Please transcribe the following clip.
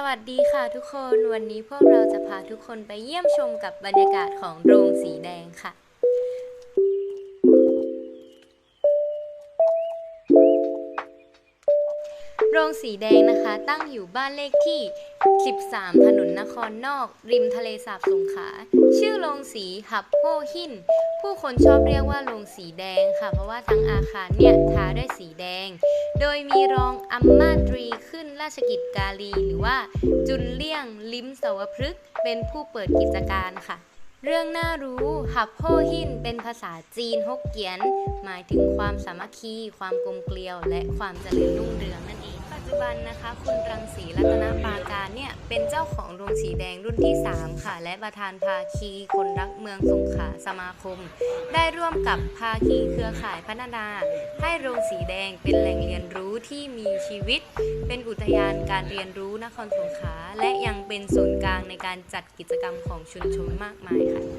สวัสดีค่ะทุกคนวันนี้พวกเราจะพาทุกคนไปเยี่ยมชมกับบรรยากาศของโรงสีแดงค่ะ โรงสีแดงนะคะ ตั้งอยู่บ้านเลขที่ 13 ถนนนครนอก ริมทะเลสาบสงขลาชื่อโรงสีหับโฮหิน ผู้คนชอบเรียกว่าโรงสีแดงค่ะ เพราะว่าทั้งอาคารเนี่ยทาด้วยสีแดง โดยมีรองอัมมาตรีขึ้นราชกิจกาลีหรือว่าจุนเลี่ยงลิมสวพฤกษ์เป็นผู้เปิดกิจการค่ะ เรื่องน่ารู้หับโฮหินเป็นภาษาจีนฮกเกี้ยน หมายถึงความสามัคคี ความกลมเกลียว และความเจริญรุ่งเรืองนั่นเอง จจุบันนะคะ คุณรังสีรัตนปาการเนี่ย เป็นเจ้าของโรงสีแดงรุ่นที่ 3 ค่ะ และประธานภาคีคนรักเมืองสงขลาสมาคม ได้ร่วมกับภาคีเครือข่ายพัฒนา ให้โรงสีแดงเป็นแหล่งเรียนรู้ที่มีชีวิต เป็นอุทยานการเรียนรู้นครสงขลาและยังเป็นศูนย์กลางในการจัดกิจกรรมของชุมชนมากมายค่ะ